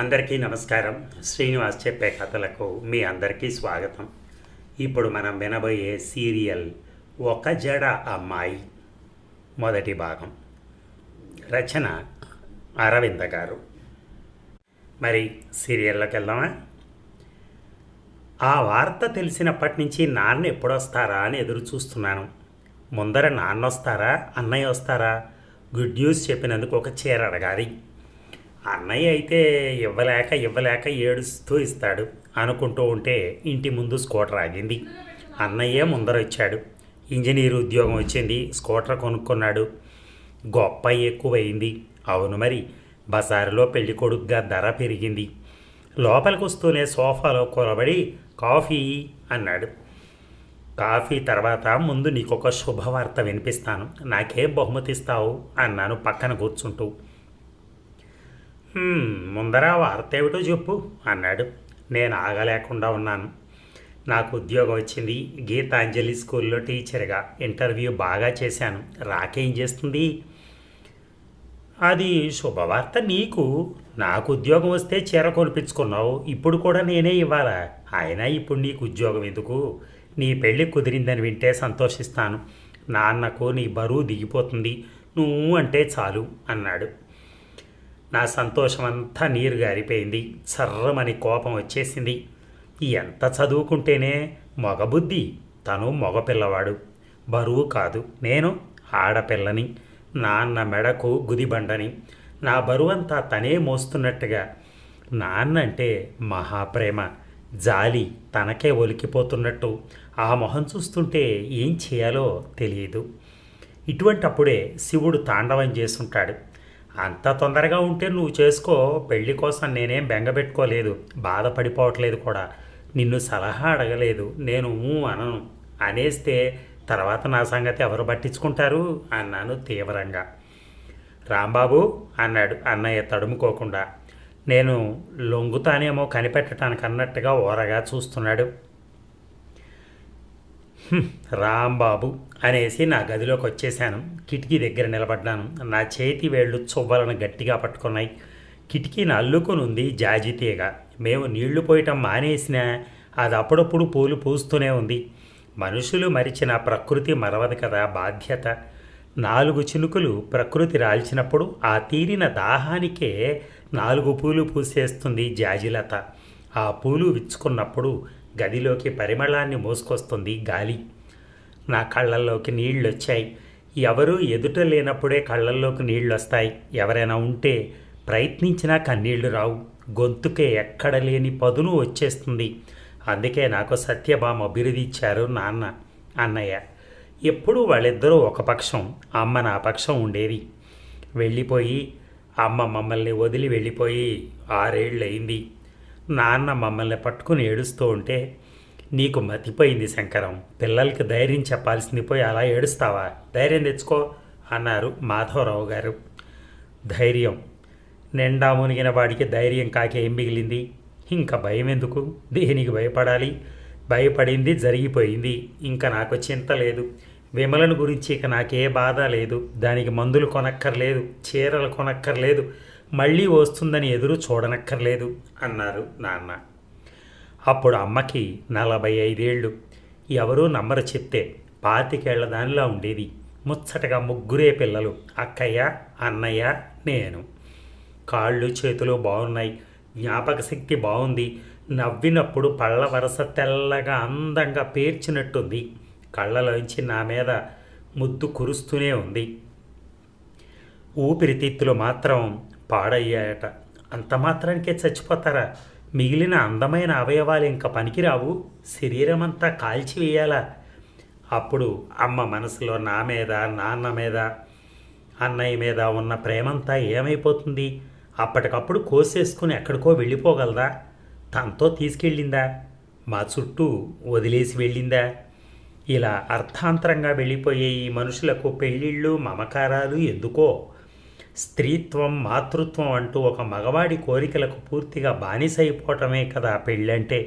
అందరికీ నమస్కారం. శ్రీనివాస్ చెప్పే కథలకు మీ అందరికీ స్వాగతం. ఇప్పుడు మనం వినబోయే సీరియల్ ఒక జడ అమ్మాయి మొదటి భాగం. రచన అరవింద గారు. మరి సీరియల్లోకి వెళ్దామా? ఆ వార్త తెలిసినప్పటి నుంచి నాన్న ఎప్పుడొస్తారా అని ఎదురు చూస్తున్నాను. ముందర నాన్న వస్తారా అన్నయ్య వస్తారా? గుడ్ న్యూస్ చెప్పినందుకు ఒక చీర అడగాలి. అన్నయ్య అయితే ఇవ్వలేక ఇవ్వలేక ఏడుస్తూ ఇస్తాడు అనుకుంటూ ఉంటే ఇంటి ముందు స్కూటర్ ఆగింది. అన్నయ్యే ముందర వచ్చాడు ఇంజనీర్ ఉద్యోగం వచ్చింది స్కూటర్ కొనుక్కున్నాడు. గొప్ప ఎక్కువైంది. అవును మరి బజారులో పెళ్ళి కొడుకుగా ధర పెరిగింది. లోపలికి వస్తూనే సోఫాలో కొలబడి కాఫీ అన్నాడు. కాఫీ తర్వాత ముందు నీకొక శుభవార్త వినిపిస్తాను. నాకేం బహుమతిస్తావు అన్నాను పక్కన కూర్చుంటూ. ముందర వార్త ఏమిటో చెప్పు అన్నాడు. నేను ఆగలేకుండా ఉన్నాను. నాకు ఉద్యోగం వచ్చింది. గీతాంజలి స్కూల్లో టీచర్గా ఇంటర్వ్యూ బాగా చేశాను. రాకేం చేస్తుంది? అది శుభవార్త నీకు. నాకు ఉద్యోగం వస్తే చీర కొనిపించుకున్నావు. ఇప్పుడు కూడా నేనే ఇవ్వాలా? అయినా ఇప్పుడు నీకు ఉద్యోగం ఎందుకు? నీ పెళ్ళి కుదిరిందని వింటే సంతోషిస్తాను. నాన్నకు నీ బరువు దిగిపోతుంది. నువ్వు అంటే చాలు అన్నాడు. నా సంతోషమంతా నీరు గారిపోయింది సర్రమని కోపం వచ్చేసింది. ఎంత చదువుకుంటేనే మగబుద్ధి. తను మగపిల్లవాడు. బరువు కాదు. నేను ఆడపిల్లని. నాన్న మెడకు గుదిబండని. నా బరువంతా తనే మోస్తున్నట్టుగా. నాన్న అంటే మహాప్రేమ. జాలి తనకే ఒలికిపోతున్నట్టు. ఆ మొహం చూస్తుంటే ఏం చేయాలో తెలియదు. ఇటువంటప్పుడే శివుడు తాండవం చేస్తుంటాడు అంత తొందరగా ఉంటే నువ్వు చేసుకో పెళ్ళి కోసం నేనేం బెంగపెట్టుకోలేదు బాధపడిపోవట్లేదు కూడా. నిన్ను సలహా అడగలేదు నేను అనను. అనేస్తే తర్వాత నా సంగతి ఎవరు పట్టించుకుంటారు? అన్నాను తీవ్రంగా. రాంబాబు అన్నాడు అన్నయ్య తడుముకోకుండా. నేను లొంగుతానేమో కనిపెట్టడానికి అన్నట్టుగా ఓరగా చూస్తున్నాడు. రాంబాబు అనేసి నా గదిలోకి వచ్చేసాను కిటికీ దగ్గర నిలబడ్డాను. నా చేతి వేళ్ళు చువ్వలను గట్టిగా పట్టుకున్నాయి. కిటికీని అల్లుకొని ఉంది జాజి తీగ. మేము నీళ్ళు పోయటం మానేసినా అది అప్పుడప్పుడు పూలు పూస్తూనే ఉంది. మనుషులు మరిచిన ప్రకృతి మరవదు కదా బాధ్యత. నాలుగు చినుకులు ప్రకృతి రాల్చినప్పుడు ఆ తీరిన దాహానికే నాలుగు పూలు పూసేస్తుంది జాజిలత ఆ పూలు విచ్చుకున్నప్పుడు గదిలోకి పరిమళాన్ని మోసుకొస్తుంది గాలి. నా కళ్ళల్లోకి నీళ్ళు వచ్చాయి ఎవరూ ఎదుట లేనప్పుడే కళ్ళల్లోకి నీళ్ళు వస్తాయి ఎవరైనా ఉంటే ప్రయత్నించినా కన్నీళ్ళు రావు. గొంతుకే ఎక్కడ లేని పదును వచ్చేస్తుంది. అందుకే నాకు సత్యభామ బిరుది ఇచ్చారు నాన్న అన్నయ్య. ఎప్పుడూ వాళ్ళిద్దరూ ఒక పక్షం అమ్మ నా పక్షం ఉండేది. వెళ్ళిపోయి అమ్మ మమ్మల్ని వదిలి వెళ్ళిపోయి ఆరేళ్ళు అయింది నాన్న మమ్మల్ని పట్టుకుని ఏడుస్తూ ఉంటే నీకు మతిపోయింది శంకరం. పిల్లలకి ధైర్యం చెప్పాల్సింది పోయి అలా ఏడుస్తావా? ధైర్యం తెచ్చుకో అన్నారు మాధవరావు గారు. ధైర్యం. నిండా మునిగిన వాడికి ధైర్యం కాకే ఏం మిగిలింది? ఇంకా భయం ఎందుకు? దేనికి భయపడాలి? భయపడింది జరిగిపోయింది. ఇంకా నాకు చింత లేదు. విమలను గురించి ఇక నాకే బాధ లేదు. దానికి మందులు కొనక్కర్లేదు. చీరలు కొనక్కర్లేదు. మళ్ళీ వస్తుందని ఎదురు చూడనక్కర్లేదు అన్నారు నాన్న. అప్పుడు అమ్మకి నలభై ఐదేళ్ళు. ఎవరూ నమ్మరు చెప్తే పాతికేళ్ళ దానిలా ఉండేది. ముచ్చటగా ముగ్గురే పిల్లలు అక్కయ్య అన్నయ్య నేను. కాళ్ళు చేతులు బాగున్నాయి. జ్ఞాపక శక్తి బాగుంది. నవ్వినప్పుడు పళ్ళ వరస తెల్లగా అందంగా పేర్చినట్టుంది. కళ్ళలోంచి నా మీద ముద్దు కురుస్తూనే ఉంది. ఊపిరితిత్తులు మాత్రం పాడయ్యాయట. అంత మాత్రానికే చచ్చిపోతారా? మిగిలిన అందమైన అవయవాలు ఇంకా పనికిరావు. శరీరం అంతా కాల్చివేయాలా అప్పుడు అమ్మ మనసులో నా మీద నాన్న మీద అన్నయ్య మీద ఉన్న ప్రేమంతా ఏమైపోతుంది? అప్పటికప్పుడు కోసేసుకుని ఎక్కడికో వెళ్ళిపోగలదా? తనతో తీసుకెళ్ళిందా? మా చుట్టూ వదిలేసి వెళ్ళిందా? ఇలా అర్థాంతరంగా వెళ్ళిపోయే ఈ మనుషులకు పెళ్ళిళ్ళు మమకారాలు ఎందుకో? స్త్రీత్వం మాతృత్వం అంటూ ఒక మగవాడి కోరికలకు పూర్తిగా బానిసైపోవటమే కదా పెళ్ళంటే.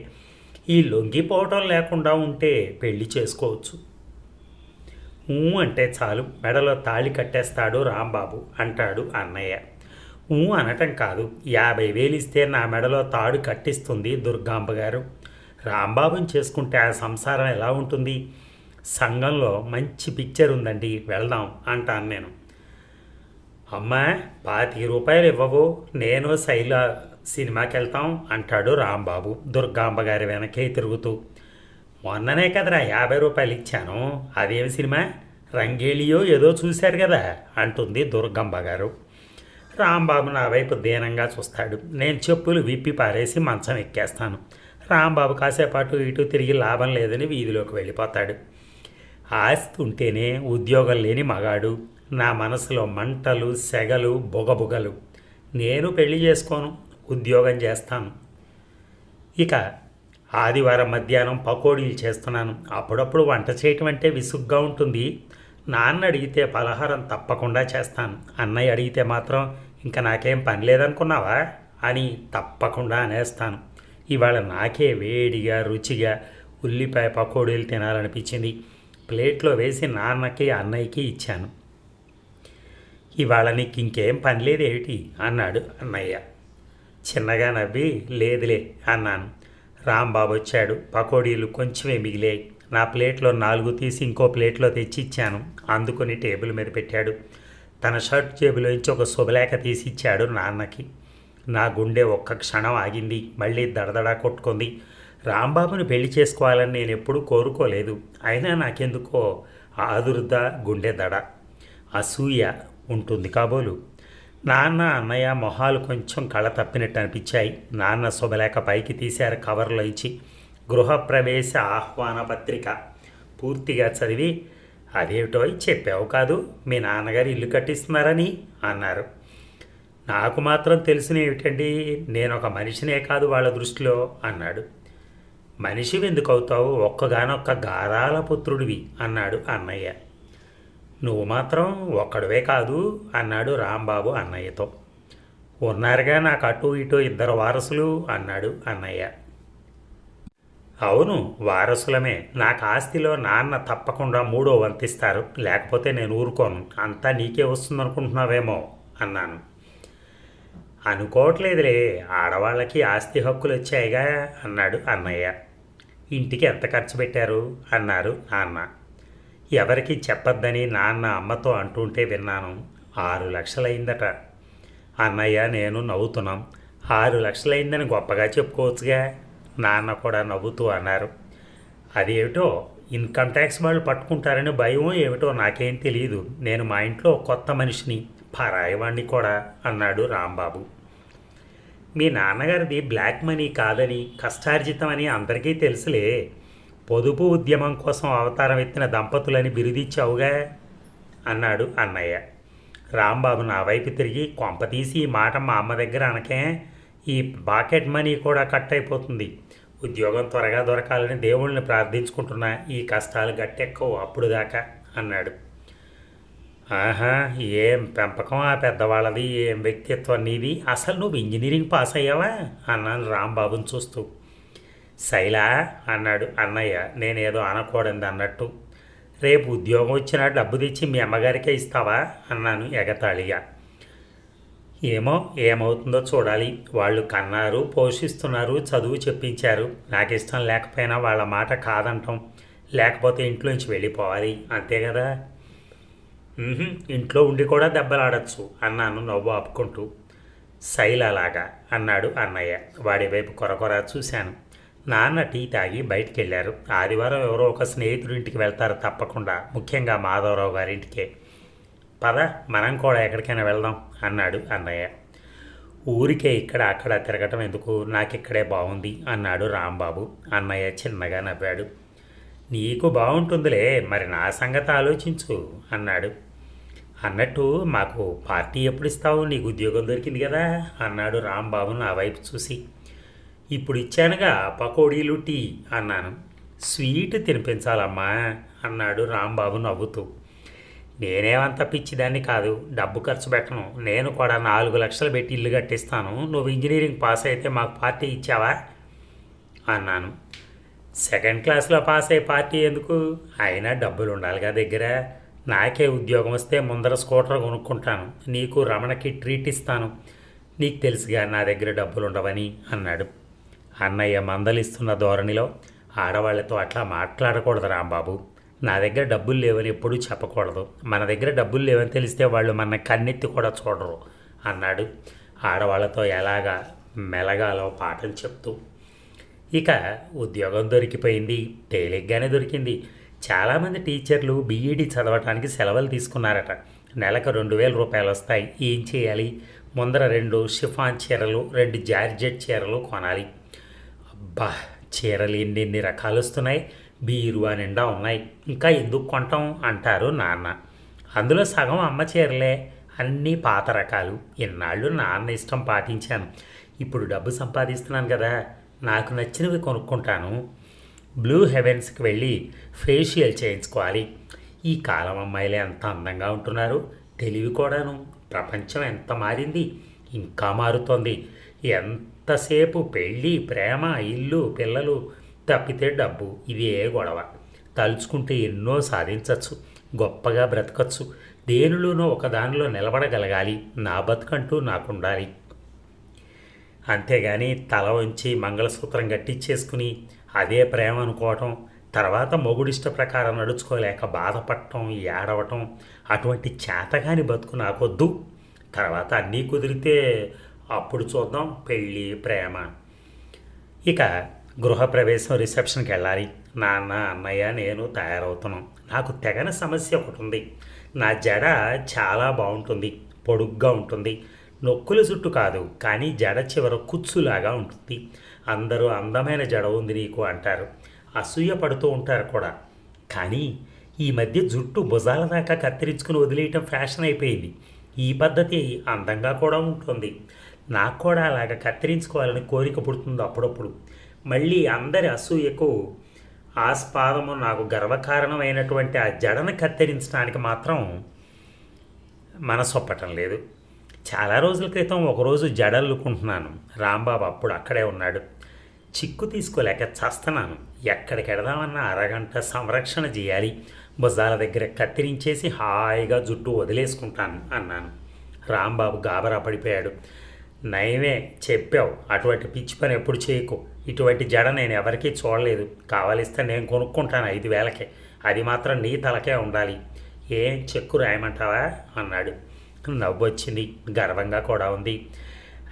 ఈ లొంగిపోవటం లేకుండా ఉంటే పెళ్ళి చేసుకోవచ్చు. ఊ అంటే చాలు మెడలో తాళి కట్టేస్తాడు రాంబాబు అంటాడు అన్నయ్య. ఊ అనటం కాదు యాభై వేలు ఇస్తే నా మెడలో తాడు కట్టిస్తుంది దుర్గాంబ గారు రాంబాబుని చేసుకుంటే ఆ సంసారం ఎలా ఉంటుంది? సంఘంలో మంచి పిక్చర్ ఉందండి వెళ్దాం అంటాను నేను. అమ్మా పాతిక రూపాయలు ఇవ్వవు. నేను శైల సినిమాకి వెళ్తాం అంటాడు రాంబాబు దుర్గాంబ గారి వెనకే తిరుగుతూ. మొన్ననే కదరా యాభై రూపాయలు ఇచ్చాను. అదేం సినిమా? రంగేలియో ఏదో చూశారు కదా అంటుంది దుర్గంబ గారు. రాంబాబు నా వైపు దీనంగా చూస్తాడు. నేను చెప్పులు విప్పి పారేసి మంచం ఎక్కేస్తాను. రాంబాబు కాసేపాటు ఇటు తిరిగి లాభం లేదని వీధిలోకి వెళ్ళిపోతాడు. ఆస్తి ఉంటేనే ఉద్యోగం లేని మగాడు. నా మనసులో మంటలు సెగలు బొగబుగలు. నేను పెళ్ళి చేసుకోను ఉద్యోగం చేస్తాను. ఇక ఆదివారం మధ్యాహ్నం పకోడీలు చేస్తున్నాను. అప్పుడప్పుడు వంట చేయటం అంటే విసుగ్గా ఉంటుంది. నాన్న అడిగితే పలహారం తప్పకుండా చేస్తాను. అన్నయ్య అడిగితే మాత్రం ఇంకా నాకేం పని లేదనుకున్నావా? అని తప్పకుండా అనేస్తాను. ఇవాళ నాకే వేడిగా రుచిగా ఉల్లిపాయ పకోడీలు తినాలనిపించింది. ప్లేట్లో వేసి నాన్నకి అన్నయ్యకి ఇచ్చాను. ఇవాళ నీకు ఇంకేం పని లేదేమిటి అన్నాడు అన్నయ్య. చిన్నగా నవ్వి లేదులే అన్నాను. రాంబాబు వచ్చాడు. పకోడీలు కొంచెమే మిగిలాయి. నా ప్లేట్లో నాలుగు తీసి ఇంకో ప్లేట్లో తెచ్చి ఇచ్చాను అందుకుని టేబుల్ మీద పెట్టాడు. తన షర్ట్ జేబులోంచి ఒక శుభలేఖ తీసి ఇచ్చాడు నాన్నకి. నా గుండె ఒక్క క్షణం ఆగింది. మళ్ళీ దడదడా కొట్టుకుంది. రాంబాబుని పెళ్ళి చేసుకోవాలని నేను ఎప్పుడూ కోరుకోలేదు. అయినా నాకెందుకో ఆదుర్ద గుండె దడ. అసూయ ఉంటుంది. కాబోలు నాన్న అన్నయ్య మొహాలు కొంచెం కళ తప్పినట్టు అనిపించాయి. నాన్న శుభలేఖ పైకి తీశారు కవర్లో ఇచ్చి గృహప్రవేశ ఆహ్వాన పత్రిక. పూర్తిగా చదివి అదేమిటో చెప్పావు కాదు మీ నాన్నగారు ఇల్లు కట్టిస్తున్నారని అన్నారు. నాకు మాత్రం తెలిసిన ఏమిటండి నేను ఒక మనిషినే కాదు వాళ్ళ దృష్టిలో అన్నాడు. మనిషి ఎందుకు అవుతావు ఒక్కగానొక్క గారాల పుత్రుడివి అన్నాడు అన్నయ్య. నువ్వు మాత్రం ఒక్కడవే కాదు అన్నాడు రాంబాబు అన్నయ్యతో. ఉన్నారుగా నాకు అటు ఇటు ఇద్దరు వారసులు అన్నాడు అన్నయ్య. అవును వారసులమే. నాకు ఆస్తిలో నాన్న తప్పకుండా మూడో వంతిస్తారు. లేకపోతే నేను ఊరుకోను. అంతా నీకే వస్తుందనుకుంటున్నావేమో అన్నాను. అనుకోవట్లేదులే. ఆడవాళ్ళకి ఆస్తి హక్కులు వచ్చాయిగా అన్నాడు అన్నయ్య. ఇంటికి ఎంత ఖర్చు పెట్టారు? అన్నారు నాన్న. ఎవరికి చెప్పొద్దని నాన్న అమ్మతో అంటుంటే విన్నాను. ఆరు లక్షలైందట అన్నయ్య నేను నవ్వుతున్నాం. ఆరు లక్షలైందని గొప్పగా చెప్పుకోవచ్చుగా? నాన్న కూడా నవ్వుతూ అన్నారు. అదేమిటో? ఇన్కమ్ ట్యాక్స్ వాళ్ళు పట్టుకుంటారని భయం ఏమిటో నాకేం తెలియదు నేను మా ఇంట్లో కొత్త మనిషిని పరాయవాణ్ణి కూడా అన్నాడు రాంబాబు. మీ నాన్నగారిది బ్లాక్ మనీ కాదని కష్టార్జితం అని అందరికీ తెలుసులే. పొదుపు ఉద్యమం కోసం అవతారం ఎత్తిన దంపతులని బిరుదిచ్చావుగా అన్నాడు అన్నయ్య. రాంబాబు నా వైపు తిరిగి కొంపతీసి ఈ మాట మా అమ్మ దగ్గర అనకే ఈ బాకెట్ మనీ కూడా కట్ అయిపోతుంది. ఉద్యోగం త్వరగా దొరకాలని దేవుళ్ళని ప్రార్థించుకుంటున్నా ఈ కష్టాలు గట్టెక్కవు అప్పుడు దాకా అన్నాడు. ఆహా ఏం పెంపకం ఆ పెద్దవాళ్ళది ఏం వ్యక్తిత్వం నీది? అసలు నువ్వు ఇంజనీరింగ్ పాస్ అయ్యావా? అన్నాను రాంబాబుని చూస్తూ. శైలా అన్నాడు అన్నయ్య నేనేదో అనకూడదు అన్నట్టు. రేపు ఉద్యోగం వచ్చినా డబ్బు తెచ్చి మీ అమ్మగారికే ఇస్తావా? అన్నాను ఎగతాళిగా. ఏమో ఏమవుతుందో చూడాలి. వాళ్ళు కన్నారు పోషిస్తున్నారు చదువు చెప్పించారు. నాకు ఇష్టం లేకపోయినా వాళ్ళ మాట కాదంటాం. లేకపోతే ఇంట్లోంచి వెళ్ళిపోవాలి. అంతే కదా? ఇంట్లో ఉండి కూడా దెబ్బలాడచ్చు అన్నాను నవ్వు ఆపుకుంటూ. శైలలాగా అన్నాడు అన్నయ్య. వాడి వైపు కొరకొర చూశాను. నాన్న టీ తాగి బయటికి వెళ్ళారు ఆదివారం ఎవరో ఒక స్నేహితుడి ఇంటికి వెళ్తారు తప్పకుండా. ముఖ్యంగా మాధవరావు గారింటికే పద మనం కూడా ఎక్కడికైనా వెళ్దాం అన్నాడు అన్నయ్య. ఊరికే ఇక్కడ అక్కడ తిరగటం ఎందుకు? నాకు ఇక్కడే బాగుంది అన్నాడు రాంబాబు. అన్నయ్య చిన్నగా నవ్వాడు. నీకు బాగుంటుందిలే మరి నా సంగతి ఆలోచించు అన్నాడు. అన్నట్టు మాకు పార్టీ ఎప్పుడు ఇస్తావు నీకు ఉద్యోగం దొరికింది కదా అన్నాడు రాంబాబు నా వైపు చూసి. ఇప్పుడు ఇచ్చానుగా పకోడీలు టీ అన్నాను. స్వీట్ తినిపించాలమ్మా అన్నాడు రాంబాబు నవ్వుతూ. నేనేమంత పిచ్చిదాన్ని కాదు డబ్బు ఖర్చు పెట్టను. నేను కూడా నాలుగు లక్షలు పెట్టి ఇల్లు కట్టిస్తాను. నువ్వు ఇంజనీరింగ్ పాస్ అయితే మాకు పార్టీ ఇచ్చావా? అన్నాను. సెకండ్ క్లాస్లో పాస్ అయ్యే పార్టీ ఎందుకు? అయినా డబ్బులు ఉండాలిగా దగ్గర. నాకే ఉద్యోగం వస్తే ముందర స్కూటర్ కొనుక్కుంటాను. నీకు రమణకి ట్రీట్ ఇస్తాను. నీకు తెలుసుగా నా దగ్గర డబ్బులు ఉండవని అన్నాడు. అన్నయ్య మందలిస్తున్న ధోరణిలో ఆడవాళ్ళతో అట్లా మాట్లాడకూడదు రాంబాబు. నా దగ్గర డబ్బులు లేవని ఎప్పుడూ చెప్పకూడదు. మన దగ్గర డబ్బులు లేవని తెలిస్తే వాళ్ళు మన కన్నెత్తి కూడా చూడరు అన్నాడు. ఆడవాళ్ళతో ఎలాగా మెలగాలో పాఠం చెప్తూ. ఇక ఉద్యోగం దొరికిపోయింది తేలిగ్గానే దొరికింది. చాలామంది టీచర్లు బీఈడి చదవటానికి సెలవులు తీసుకున్నారట. నెలకు రెండు వేల రూపాయలు వస్తాయి. ఏం చేయాలి? ముందర రెండు షిఫాన్ చీరలు రెండు జార్జెట్ చీరలు కొనాలి. బా చీరలు ఎన్నెన్ని రకాలు వస్తున్నాయి. బీరువా నిండా ఉన్నాయి. ఇంకా ఎందుకు కొంటాం అంటారు నాన్న. అందులో సగం అమ్మ చీరలే. అన్నీ పాత రకాలు. ఇన్నాళ్ళు నాన్న ఇష్టం పాటించాను. ఇప్పుడు డబ్బు సంపాదిస్తున్నాను కదా. నాకు నచ్చినవి కొనుక్కుంటాను. బ్లూ హెవెన్స్కి వెళ్ళి ఫేషియల్ చేయించుకోవాలి. ఈ కాలం అమ్మాయిలే ఎంత అందంగా ఉంటున్నారు. తెలివి కూడాను. ప్రపంచం ఎంత మారింది? ఇంకా మారుతోంది. ఎంతసేపు పెళ్ళి ప్రేమ ఇల్లు పిల్లలు తప్పితే డబ్బు ఇవే గొడవ. తలుచుకుంటే ఎన్నో సాధించవచ్చు గొప్పగా బ్రతకచ్చు. దేనిలోనో ఒకదానిలో నిలబడగలగాలి నా బతుకంటూ నాకుండాలి. అంతేగాని తల ఉంచి మంగళసూత్రం గట్టిచ్చేసుకుని అదే ప్రేమ అనుకోవటం తర్వాత మొగుడిష్ట ప్రకారం నడుచుకోలేక బాధపడటం ఏడవటం అటువంటి చేతగాని బతుకు నాకొద్దు. తర్వాత అన్నీ కుదిరితే అప్పుడు చూద్దాం పెళ్ళి ప్రేమ. ఇక గృహప్రవేశం రిసెప్షన్కి వెళ్ళాలి. నాన్న అన్నయ్య నేను తయారవుతున్నాం. నాకు తెగన సమస్య ఒకటి ఉంది నా జడ చాలా బాగుంటుంది. పొడుగ్గా ఉంటుంది. నొక్కుల జుట్టు కాదు కానీ జడ చివర కుచ్చులాగా ఉంటుంది. అందరూ అందమైన జడ ఉంది నీకు అంటారు. అసూయ పడుతూ ఉంటారు కూడా. కానీ ఈ మధ్య జుట్టు భుజాల దాకా కత్తిరించుకుని వదిలేయటం ఫ్యాషన్ అయిపోయింది. ఈ పద్ధతి అందంగా కూడా ఉంటుంది. నాకు కూడా అలాగ కత్తిరించుకోవాలని కోరిక పుడుతుంది అప్పుడప్పుడు. మళ్ళీ అందరి అసూయకు ఆస్పాదము నాకు గర్వకారణమైనటువంటి ఆ జడను కత్తిరించడానికి మాత్రం మనసొప్పటం లేదు. చాలా రోజుల క్రితం ఒకరోజు జడల్లుకుంటున్నాను. రాంబాబు అప్పుడు అక్కడే ఉన్నాడు. చిక్కు తీసుకోలేక చస్తున్నాను. ఎక్కడికెడదామన్నా అరగంట సంరక్షణ చేయాలి. భుజాల దగ్గర కత్తిరించేసి హాయిగా జుట్టు వదిలేసుకుంటాను అన్నాను. రాంబాబు గాబరా పడిపోయాడు. నయమే చెప్పావు అటువంటి పిచ్చి పని ఎప్పుడు చేయకు. ఇటువంటి జడ నేను ఎవరికీ చూడలేదు. కావలిస్తే నేను కొనుక్కుంటాను ఐదు వేలకే. అది మాత్రం నీ తలకే ఉండాలి. ఏం చెక్కు రాయమంటావా? అన్నాడు. నవ్వొచ్చింది. గర్వంగా కూడా ఉంది.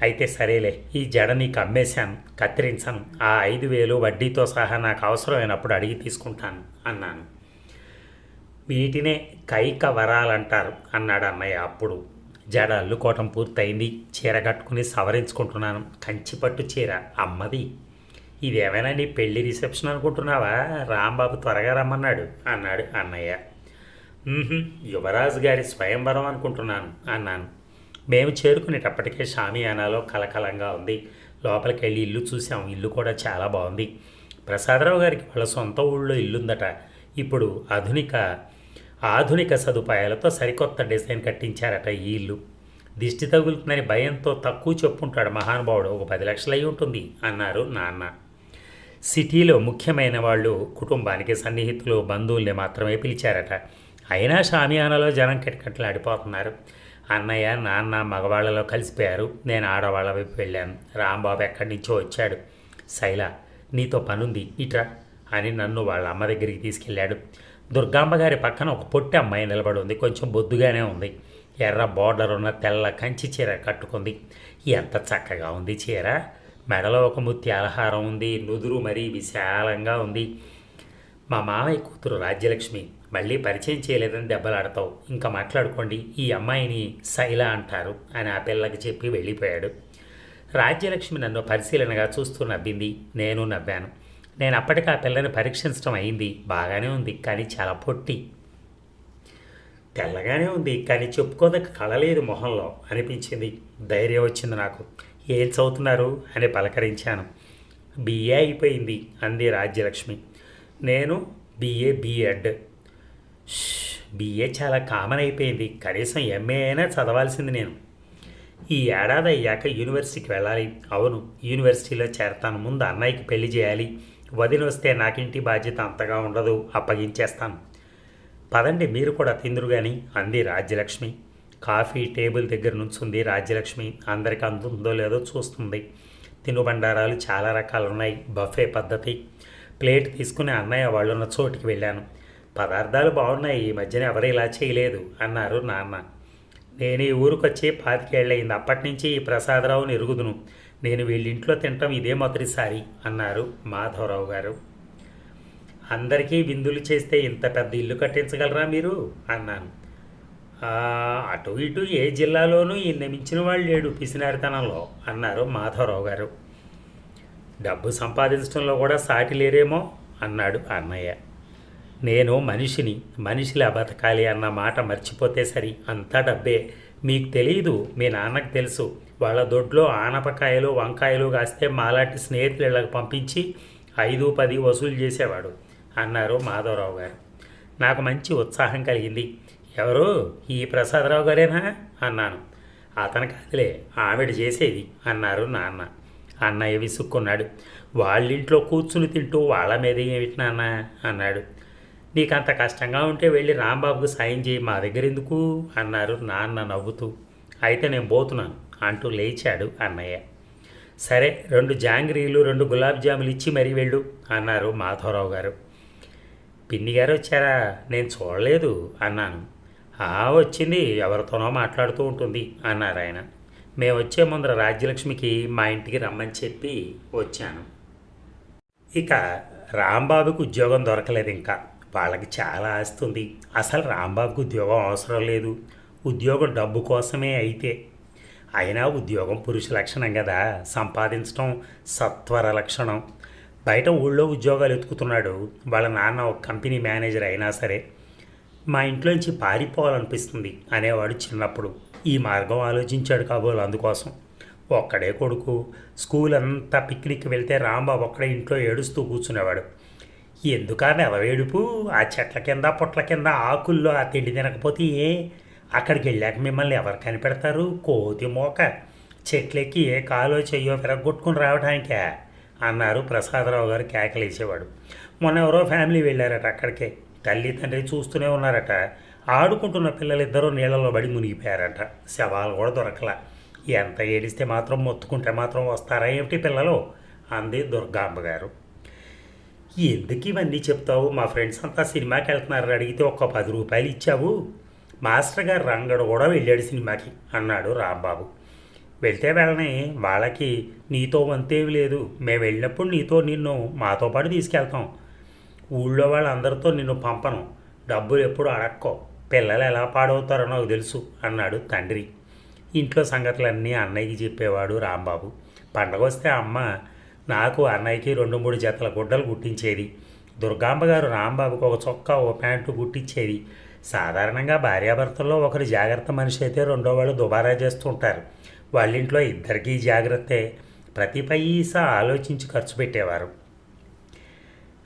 అయితే సరేలే ఈ జడ నీకు అమ్మేశాను కత్తిరించాను. ఆ ఐదు వేలు వడ్డీతో సహా నాకు అవసరమైనప్పుడు అడిగి తీసుకుంటాను అన్నాను. వీటినే కైక వరాలంటారు అన్నాడు అన్నయ్య అప్పుడు. జడ అల్లుకోవటం పూర్తయింది. చీర కట్టుకుని సవరించుకుంటున్నాను. కంచిపట్టు చీర. అమ్మది. ఇదేమైనా నీ పెళ్ళి రిసెప్షన్ అనుకుంటున్నావా? రాంబాబు త్వరగా రమ్మన్నాడు. అన్నాడు అన్నయ్య. యువరాజు గారి స్వయంవరం అనుకుంటున్నాను అన్నాను. మేము చేరుకునేటప్పటికే షామియానాలో కలకలంగా ఉంది. లోపలికి వెళ్ళి ఇల్లు చూసాం ఇల్లు కూడా చాలా బాగుంది. ప్రసాదరావు గారికి వాళ్ళ సొంత ఊళ్ళో ఇల్లుందట. ఇప్పుడు ఆధునిక ఆధునిక సదుపాయాలతో సరికొత్త డిజైన్ కట్టించారట ఈ ఇల్లు. దిష్టి తగులుతుందని భయంతో తక్కువ చెప్పుంటాడు మహానుభావుడు. ఒక పది లక్షలు అయి ఉంటుంది అన్నారు నాన్న. సిటీలో ముఖ్యమైన వాళ్ళు కుటుంబానికి సన్నిహితులు బంధువుల్ని మాత్రమే పిలిచారట. అయినా షామియానాలో జనం కిటకట్లాడిపోతున్నారు. అన్నయ్య నాన్న మగవాళ్ళలో కలిసిపోయారు. నేను ఆడవాళ్ళ వైపు వెళ్ళాను. రాంబాబు ఎక్కడి నుంచో వచ్చాడు. శైల నీతో పనుంది ఇట్రా అని నన్ను వాళ్ళ అమ్మ దగ్గరికి తీసుకెళ్ళాడు. దుర్గాంబ గారి పక్కన ఒక పొట్టి అమ్మాయి నిలబడి ఉంది కొంచెం బొద్దుగానే ఉంది. ఎర్ర బోర్డర్ ఉన్న తెల్ల కంచి చీర కట్టుకుంది. ఎంత చక్కగా ఉంది చీర. మెడలో ఒక ముత్యాలహారం ఉంది. నుదురు మరీ విశాలంగా ఉంది. మా మామయ్య కూతురు రాజ్యలక్ష్మి మళ్ళీ పరిచయం చేయలేదని దెబ్బలాడతావు. ఇంకా మాట్లాడుకోండి. ఈ అమ్మాయిని శైల అంటారు అని ఆ పిల్లకి చెప్పి వెళ్ళిపోయాడు. రాజ్యలక్ష్మి నన్ను పరిశీలనగా చూస్తూ నవ్వింది. నేను నవ్వాను. నేను అప్పటికి ఆ పిల్లని పరీక్షించడం అయింది. బాగానే ఉంది కానీ చాలా పొట్టి. తెల్లగానే ఉంది కానీ చెప్పుకోదగ్గ కళలేదు మొహంలో అనిపించింది. ధైర్యం వచ్చింది నాకు. ఏం చదువుతున్నారు? అని పలకరించాను. బిఏ అయిపోయింది అంది రాజ్యలక్ష్మి. నేను బిఏ బిఎడ్ బిఏ చాలా కామన్ అయిపోయింది. కనీసం ఎంఏ అయినా చదవాల్సింది నేను. ఈ ఏడాది అయ్యాక యూనివర్సిటీకి వెళ్ళాలి. అవును యూనివర్సిటీలో చేరతాను. ముందు అన్నయ్యకి పెళ్ళి చేయాలి. వదిన వస్తే నాకింటి బాధ్యత అంతగా ఉండదు అప్పగించేస్తాను. పదండి మీరు కూడా తిందురు కానీ అంది రాజ్యలక్ష్మి. కాఫీ టేబుల్ దగ్గర నుంచుంది రాజ్యలక్ష్మి. అందరికి అందుందో లేదో చూస్తుంది. తినుబండారాలు చాలా రకాలు ఉన్నాయి బఫే పద్ధతి. ప్లేట్ తీసుకుని అన్నయ్య వాళ్ళున్న చోటికి వెళ్ళాను. పదార్థాలు బాగున్నాయి ఈ మధ్యన ఎవరు ఇలా చేయలేదు అన్నారు నాన్న. నేను ఈ ఊరికొచ్చి పాతికేళ్ళయింది అప్పటి నుంచి ఈ ప్రసాదరావుని ఎరుగుదును నేను వీళ్ళింట్లో తినటం ఇదే మొదటిసారి అన్నారు మాధవరావు గారు. అందరికీ విందులు చేస్తే ఇంత పెద్ద ఇల్లు కట్టించగలరా మీరు? అన్నాను. అటు ఇటు ఏ జిల్లాలోనూ ఈయన మించిన వాళ్ళు లేడు పిసినారితనంలో అన్నారు మాధవరావు గారు. డబ్బు సంపాదించడంలో కూడా సాటి లేరేమో అన్నాడు అన్నయ్య. నేను మనిషిని మనిషిలా బతకాలి అన్న మాట మర్చిపోతే సరి అంతా డబ్బే. మీకు తెలియదు మీ నాన్నకు తెలుసు. వాళ్ళ దొడ్లో ఆనపకాయలు వంకాయలు కాస్తే మాలాంటి స్నేహితులు ఇళ్ళకి పంపించి ఐదు పది వసూలు చేసేవాడు అన్నారు మాధవరావు గారు. నాకు మంచి ఉత్సాహం కలిగింది. ఎవరు? ఈ ప్రసాదరావు గారేనా? అన్నాను. అతను కాదులే ఆవిడ చేసేది అన్నారు నాన్న. అన్నయ్య విసుక్కున్నాడు. వాళ్ళింట్లో కూర్చుని తింటూ వాళ్ళ మీద ఏమిటి నాన్న? అన్నాడు. నీకు అంత కష్టంగా ఉంటే వెళ్ళి రాంబాబుకు సాయం చేయి మా దగ్గర ఎందుకు అన్నారు నాన్న నవ్వుతూ. అయితే నేను పోతున్నాను. అంటూ లేచాడు అన్నయ్య. సరే రెండు జాంగ్రీలు రెండు గులాబ్ జాములు ఇచ్చి మరీ వెళ్ళు అన్నారు మాధవరావు గారు. పిన్ని గారు వచ్చారా? నేను చూడలేదు అన్నాను. "ఆ, వచ్చింది. ఎవరితోనో మాట్లాడుతూ ఉంటుంది అన్నారు ఆయన. మేము వచ్చే ముందర రాజ్యలక్ష్మికి మా ఇంటికి రమ్మని చెప్పి వచ్చాను. ఇక రాంబాబుకి ఉద్యోగం దొరకలేదు ఇంకా. వాళ్ళకి చాలా ఆస్తుంది అసలు రాంబాబుకి ఉద్యోగం అవసరం లేదు. ఉద్యోగం డబ్బు కోసమే అయితే అయినా ఉద్యోగం పురుష లక్షణం కదా. సంపాదించడం సత్వర లక్షణం. బయట ఊళ్ళో ఉద్యోగాలు ఎత్తుకుతున్నాడు. వాళ్ళ నాన్న ఒక కంపెనీ మేనేజర్ అయినా సరే మా ఇంట్లోంచి పారిపోవాలనిపిస్తుంది అనేవాడు చిన్నప్పుడు. ఈ మార్గం ఆలోచించాడు కాబోలు అందుకోసం. ఒక్కడే కొడుకు. స్కూల్ అంతా పిక్నిక్ వెళ్తే రాంబాబు ఒక్కడే ఇంట్లో ఏడుస్తూ కూర్చునేవాడు. ఎందుకా నెలవేడుపు ఆ చెట్ల కింద పొట్ల కింద ఆకుల్లో ఆ తిండి తినకపోతే ఏ అక్కడికి వెళ్ళాక మిమ్మల్ని ఎవరు కనిపెడతారు? కోతి మోక. చెట్లెక్కి ఏ కాలో చెయ్యో విరగొట్టుకుని రావడానికే అన్నారు ప్రసాదరావు గారు కేకలేసేవాడు. మొన్న ఎవరో ఫ్యామిలీ వెళ్ళారట అక్కడికే. తల్లి తండ్రి చూస్తూనే ఉన్నారట. ఆడుకుంటున్న పిల్లలిద్దరూ నీళ్ళలో పడి మునిగిపోయారట. శవాలు కూడా దొరకల. ఎంత ఏడిస్తే మాత్రం మొత్తుకుంటే మాత్రం వస్తారా ఏమిటి పిల్లలు? అంది దుర్గాంబ గారు. ఎందుకు ఇవన్నీ చెప్తావు? మా ఫ్రెండ్స్ అంతా సినిమాకి వెళ్తున్నారు అడిగితే ఒక్క పది రూపాయలు ఇచ్చావు. మాస్టర్ గారు రంగడు కూడా వెళ్ళాడు సినిమాకి. అన్నాడు రాంబాబు. వెళ్తే వెళ్ళని వాళ్ళకి నీతో వంతేవి లేదు. మేము వెళ్ళినప్పుడు నీతో నిన్ను మాతో పాటు తీసుకెళ్తాం. ఊళ్ళో వాళ్ళందరితో నిన్ను పంపను. డబ్బులు ఎప్పుడు అడక్కో. పిల్లలు ఎలా పాడవుతారో నాకు తెలుసు అన్నాడు తండ్రి. ఇంట్లో సంగతులన్నీ అన్నయ్యకి చెప్పేవాడు రాంబాబు. పండగ వస్తే అమ్మ నాకు అన్నయ్యకి రెండు మూడు జతల గుడ్డలు కుట్టించేది దుర్గాంబ గారు రాంబాబుకు ఒక చొక్కా ఓ ప్యాంటు కుట్టించేది సాధారణంగా భార్యాభర్తల్లో ఒకరు జాగ్రత్త మనిషి అయితే రెండో వాళ్ళు దుబారా చేస్తుంటారు వాళ్ళింట్లో ఇద్దరికీ జాగ్రత్తే. ప్రతి పైసా ఆలోచించి ఖర్చు పెట్టేవారు.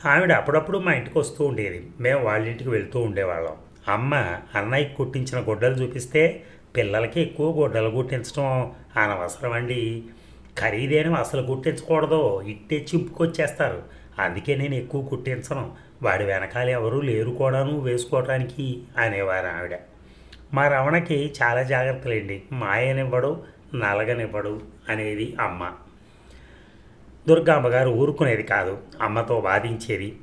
ఆవిడ అప్పుడప్పుడు మా ఇంటికి వస్తూ ఉండేది. మేము వాళ్ళ ఇంటికి వెళ్తూ ఉండేవాళ్ళం. అమ్మ అన్నయ్యకి కుట్టించిన గుడ్డలు చూపిస్తే పిల్లలకి ఎక్కువ గుడ్డలు కుట్టించడం అనవసరం అండి ఖరీదైనవి అసలు కుట్టించకూడదు. ఇట్టే చింపుకొచ్చేస్తారు. అందుకే నేను ఎక్కువ కుట్టించను. వాడి వెనకాల ఎవరూ లేరు కూడాను వేసుకోవటానికి అనేవారు ఆవిడ. మా రమణకి చాలా జాగ్రత్తలేండి. మాయనివ్వడు నలగనివ్వడు అనేది అమ్మ. దుర్గాంబ గారు ఊరుకునేది కాదు. అమ్మతో వాదించేది.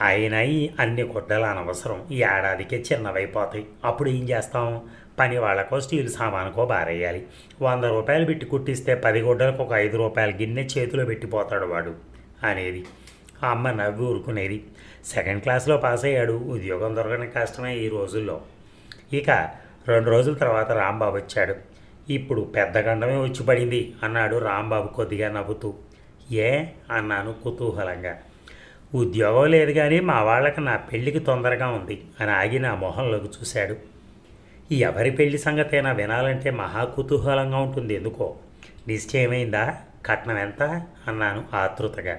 ఆయన ఈ అన్ని గుడ్డలు అనవసరం. ఈ ఏడాదికే చిన్నవైపోతాయి. అప్పుడు ఏం చేస్తాం? పని వాళ్ళకో స్టీల్ సామానుకో బారేయాలి. వంద రూపాయలు పెట్టి కుట్టిస్తే పది గుడ్డలకు ఒక ఐదు రూపాయల గిన్నె చేతిలో పెట్టిపోతాడు వాడు అనేది. ఆ అమ్మ నవ్వి ఊరుకునేది. సెకండ్ క్లాస్లో పాస్ అయ్యాడు ఉద్యోగం దొరకని కష్టమే ఈ రోజుల్లో. ఇక రెండు రోజుల తర్వాత రాంబాబు వచ్చాడు. ఇప్పుడు పెద్ద గండమే వచ్చి పడింది అన్నాడు రాంబాబు కొద్దిగా నవ్వుతూ. ఏ? అన్నాను కుతూహలంగా. ఉద్యోగం లేదు కానీ మా వాళ్ళకి నా పెళ్ళికి తొందరగా ఉంది అని ఆగి నా మొహంలోకి చూశాడు. ఎవరి పెళ్ళి సంగతైనా వినాలంటే మహా కుతూహలంగా ఉంటుంది ఎందుకో? నిశ్చయమైందా? కట్నం ఎంత? అన్నాను ఆతృతగా.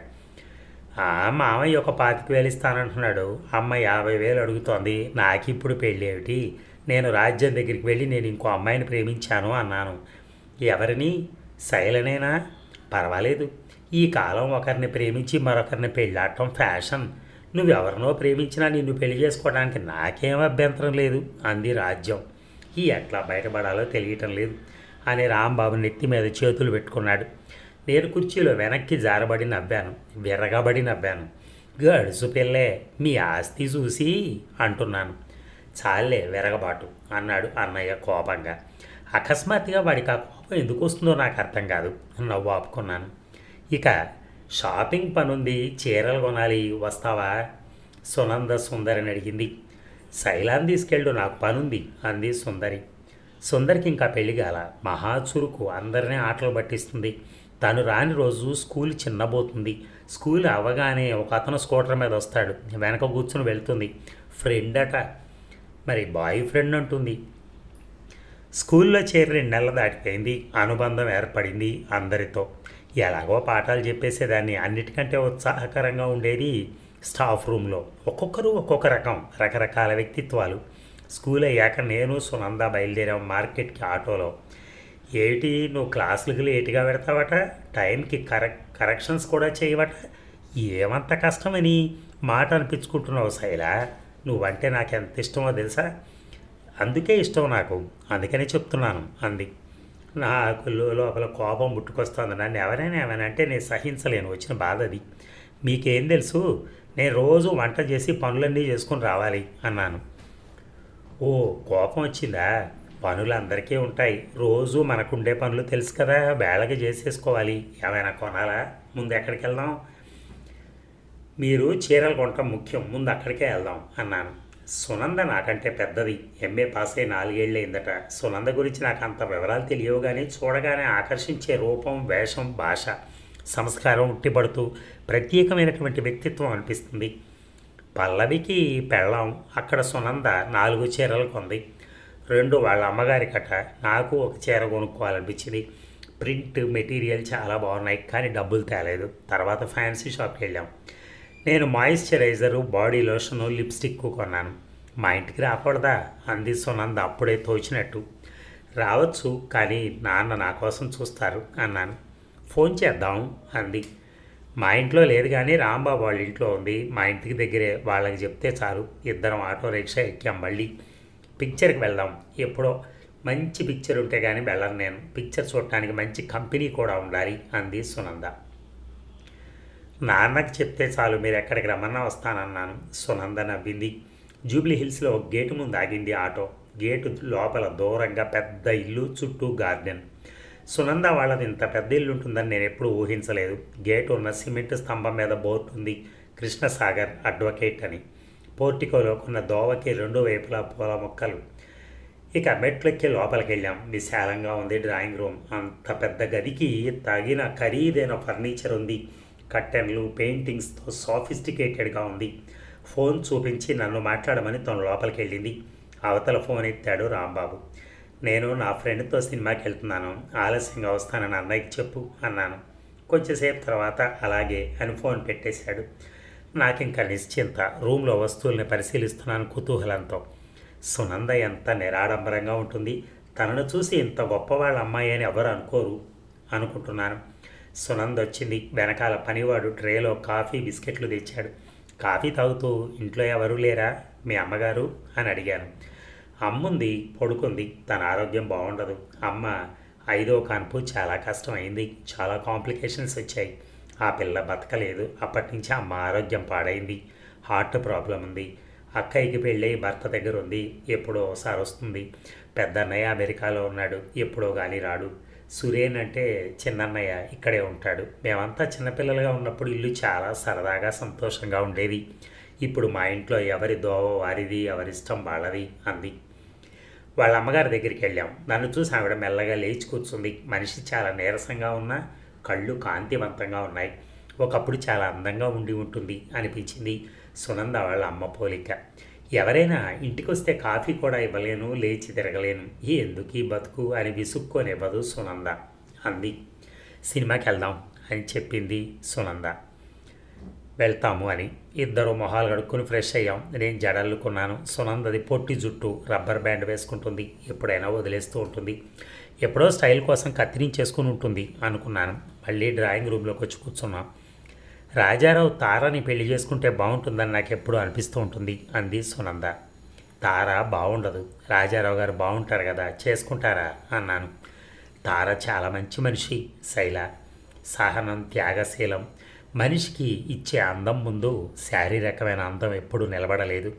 మామయ్య ఒక పాతిక వేలు ఇస్తానంటున్నాడు. అమ్మ యాభై వేలు అడుగుతోంది. నాకు ఇప్పుడు పెళ్ళి ఏమిటి నేను రాజ్యం దగ్గరికి వెళ్ళి నేను ఇంకో అమ్మాయిని ప్రేమించాను అన్నాను. ఎవరిని? శైలనేనా? పర్వాలేదు. ఈ కాలం ఒకరిని ప్రేమించి మరొకరిని పెళ్ళాడటం ఫ్యాషన్. నువ్వెవరినో ప్రేమించినా నిన్ను పెళ్ళి చేసుకోవడానికి నాకేం అభ్యంతరం లేదు అంది రాజ్యం. ఈ ఎట్లా బయటపడాలో తెలియటం లేదు అని రాంబాబు నెత్తి మీద చేతులు పెట్టుకున్నాడు. నేను కుర్చీలో వెనక్కి జారబడి నవ్వాను విరగబడి నవ్వాను. గడుసు పిల్లే మీ ఆస్తి చూసి అంటున్నాను. చాలే విరగబాటు అన్నాడు అన్నయ్య కోపంగా. అకస్మాత్తుగా వాడికి ఆ కోపం ఎందుకు వస్తుందో నాకు అర్థం కాదు నవ్వు ఆపుకున్నాను. ఇక షాపింగ్ పనుంది చీరలు కొనాలి వస్తావా? సునంద సుందరిని అడిగింది. శైలాన్ని తీసుకెళ్ళు నాకు పనుంది అంది సుందరి. సుందరికి ఇంకా పెళ్ళి కాల. మహా చురుకు అందరినీ ఆటలు పట్టిస్తుంది. తను రాని రోజు స్కూల్ చిన్నబోతుంది. స్కూల్ అవ్వగానే ఒక అతను స్కూటర్ మీద వస్తాడు. వెనక కూర్చుని వెళ్తుంది. ఫ్రెండ్ అట. మరి బాయ్ ఫ్రెండ్ అంటుంది. స్కూల్లో చేరి రెండు నెలలు దాటిపోయింది. అనుబంధం ఏర్పడింది అందరితో. ఎలాగో పాఠాలు చెప్పేసేదాన్ని. అన్నిటికంటే ఉత్సాహకరంగా ఉండేది స్టాఫ్ రూమ్లో. ఒక్కొక్కరు ఒక్కొక్క రకం రకరకాల వ్యక్తిత్వాలు. స్కూల్ అయ్యాక నేను సునంద బయలుదేరాం మార్కెట్కి ఆటోలో. ఏటి నువ్వు క్లాసులకు లేటుగా పెడతావట? టైంకి కరెక్ట్ కరెక్షన్స్ కూడా చేయవట? ఏమంత కష్టమని మాట అనిపించుకుంటున్నావు శైల? నువ్వంటే నాకు ఎంత ఇష్టమో తెలుసా? అందుకే ఇష్టం నాకు. అందుకనే చెప్తున్నాను. అంది. నాకు లోపల కోపం పుట్టుకొస్తుంది నన్ను ఎవరైనా ఏమైనా అంటే నేను సహించలేను. వచ్చిన బాధ అది. మీకేం తెలుసు? నేను రోజు వంట చేసి పనులన్నీ చేసుకొని రావాలి అన్నాను. ఓ కోపం వచ్చిందా? పనులు అందరికీ ఉంటాయి. రోజు మనకుండే పనులు తెలుసు కదా వేళకి చేసేసుకోవాలి. ఏమైనా కొనాలా? ముందు ఎక్కడికి వెళ్దాం? మీరు చీరలు కొనటం ముఖ్యం. ముందు అక్కడికే వెళ్దాం అన్నాను. సునంద నాకంటే పెద్దది. ఎంఏ పాస్ అయి నాలుగేళ్ళయిందట సునంద గురించి నాకు అంత వివరాలు తెలియవు కానీ చూడగానే ఆకర్షించే రూపం వేషం భాష సంస్కారం ఉట్టిపడుతూ ప్రత్యేకమైనటువంటి వ్యక్తిత్వం అనిపిస్తుంది. పల్లవికి పెళ్ళాం. అక్కడ సునంద నాలుగు చీరలు కొంది. రెండు వాళ్ళ అమ్మగారి కట నాకు ఒక చీర కొనుక్కోవాలనిపించింది. ప్రింట్ మెటీరియల్ చాలా బాగున్నాయి కానీ డబ్బులు తేలేదు. తర్వాత ఫ్యాన్సీ షాప్కి వెళ్ళాం. నేను మాయిశ్చరైజరు బాడీ లోషను లిప్స్టిక్ కొన్నాను. మా ఇంటికి రాకూడదా? అంది సునంద అప్పుడే తోచినట్టు. రావచ్చు కానీ నాన్న నా కోసం చూస్తారు అన్నాను. ఫోన్ చేద్దాం అంది. మా ఇంట్లో లేదు కానీ రాంబాబు వాళ్ళ ఇంట్లో ఉంది. మా ఇంటికి దగ్గరే వాళ్ళకి చెప్తే చాలు. ఇద్దరం ఆటో రిక్షా ఎక్కాం మళ్ళీ. పిక్చర్కి వెళ్దాం. ఎప్పుడో మంచి పిక్చర్ ఉంటే కానీ వెళ్ళను నేను. పిక్చర్ చూడటానికి మంచి కంపెనీ కూడా ఉండాలి అంది సునంద. నాన్నకి చెప్తే చాలు మీరు ఎక్కడికి రమ్మన్నా వస్తానన్నాను. సునంద నవ్వింది. జూబ్లీ హిల్స్లో ఒక గేటు ముందు ఆగింది ఆటో. గేటు లోపల దూరంగా పెద్ద ఇల్లు చుట్టూ గార్డెన్. సునంద వాళ్ళది ఇంత పెద్ద ఇల్లు ఉంటుందని నేను ఎప్పుడూ ఊహించలేదు. గేటు ఉన్న సిమెంట్ స్తంభం మీద బోర్డు ఉంది కృష్ణసాగర్ అడ్వకేట్ అని. పోర్టికోలో ఉన్న దోవకి రెండు వైపులా పూల మొక్కలు. ఇక మెట్లెక్కి లోపలికి వెళ్ళాం విశాలంగా ఉంది డ్రాయింగ్ రూమ్. అంత పెద్ద గదికి తగిన ఖరీదైన ఫర్నిచర్ ఉంది. కట్టెన్లు పెయింటింగ్స్తో సాఫిస్టికేటెడ్గా ఉంది. ఫోన్ చూపించి నన్ను మాట్లాడమని తను లోపలికి వెళ్ళింది అవతల ఫోన్ ఎత్తాడు రాంబాబు. నేను నా ఫ్రెండ్తో సినిమాకి వెళ్తున్నాను ఆలస్యంగా వస్తానని అన్నయ్యకి చెప్పు అన్నాను. కొంచెంసేపు తర్వాత అలాగే అని ఫోన్ పెట్టేశాడు. నాకింక నిశ్చింత రూమ్లో వస్తువుల్ని పరిశీలిస్తున్నాను కుతూహలంతో. సునంద ఎంత నిరాడంబరంగా ఉంటుంది. తనను చూసి ఇంత గొప్పవాళ్ళ అమ్మాయి అని ఎవరు అనుకోరు అనుకుంటున్నాను. సునంద వచ్చింది. వెనకాల పనివాడు ట్రేలో కాఫీ బిస్కెట్లు తెచ్చాడు. కాఫీ తాగుతూ ఇంట్లో ఎవరూ లేరా? మీ అమ్మగారు? అని అడిగాను. అమ్ముంది పడుకుంది. తన ఆరోగ్యం బాగుండదు అమ్మ ఐదో కాన్పు చాలా కష్టమైంది. చాలా కాంప్లికేషన్స్ వచ్చాయి. ఆ పిల్ల బతకలేదు. అప్పటి నుంచి అమ్మ ఆరోగ్యం పాడైంది. హార్ట్ ప్రాబ్లం ఉంది. అక్కయ్యకి పెళ్ళి భర్త దగ్గర ఉంది. ఎప్పుడో ఒకసారి వస్తుంది. పెద్దన్నయ్య అమెరికాలో ఉన్నాడు. ఎప్పుడో కానీ రాడు. సురేన్ అంటే చిన్నన్నయ్య ఇక్కడే ఉంటాడు. మేమంతా చిన్నపిల్లలుగా ఉన్నప్పుడు ఇల్లు చాలా సరదాగా సంతోషంగా ఉండేది. ఇప్పుడు మా ఇంట్లో ఎవరి దోవ వారిది ఎవరిష్టం వాళ్ళది అంది. వాళ్ళ అమ్మగారి దగ్గరికి వెళ్ళాం. నన్ను చూసి ఆవిడ మెల్లగా లేచి కూర్చుంది. మనిషి చాలా నీరసంగా ఉన్నా కళ్ళు కాంతివంతంగా ఉన్నాయి. ఒకప్పుడు చాలా అందంగా ఉండి ఉంటుంది అనిపించింది. సునంద వాళ్ళ అమ్మ పోలిక. ఎవరైనా ఇంటికి వస్తే కాఫీ కూడా ఇవ్వలేను లేచి తిరగలేను. ఎందుకు ఈ బతుకు అని విసుక్కోనివ్వదు సునంద అంది. సినిమాకి వెళ్దాం అని చెప్పింది సునంద. వెళ్తాము అని. ఇద్దరు మొహాలు కడుక్కొని ఫ్రెష్ అయ్యాం. నేను జడల్లుకున్నాను సునందది పొట్టి జుట్టు రబ్బర్ బ్యాండ్ వేసుకుంటుంది. ఎప్పుడైనా వదిలేస్తూ ఉంటుంది. ఎప్పుడో స్టైల్ కోసం కత్తిరించేసుకుని ఉంటుంది అనుకున్నాను. మళ్ళీ డ్రాయింగ్ రూమ్లోకి వచ్చి కూర్చున్నాం. రాజారావు తారని పెళ్ళి చేసుకుంటే బాగుంటుందని నాకు ఎప్పుడూ అనిపిస్తూ ఉంటుంది అంది సునంద. తార బాగుండదు రాజారావు గారు బాగుంటారు కదా చేసుకుంటారా? అన్నాను. తార చాలా మంచి మనిషి శైల. సహనం త్యాగశీలం మనిషికి ఇచ్చే అందం ముందు శారీరకమైన అందం ఎప్పుడూ నిలబడలేదు.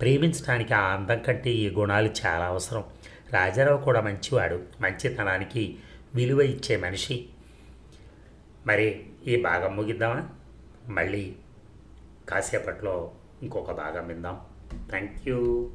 ప్రేమించడానికి ఆ అందం కంటే ఈ గుణాలు చాలా అవసరం. రాజారావు కూడా మంచివాడు. మంచితనానికి విలువ ఇచ్చే మనిషి. మరి ఈ భాగం ముగిద్దామా? మళ్ళీ కాసేపట్లో ఇంకొక భాగం విందాం. Thank you.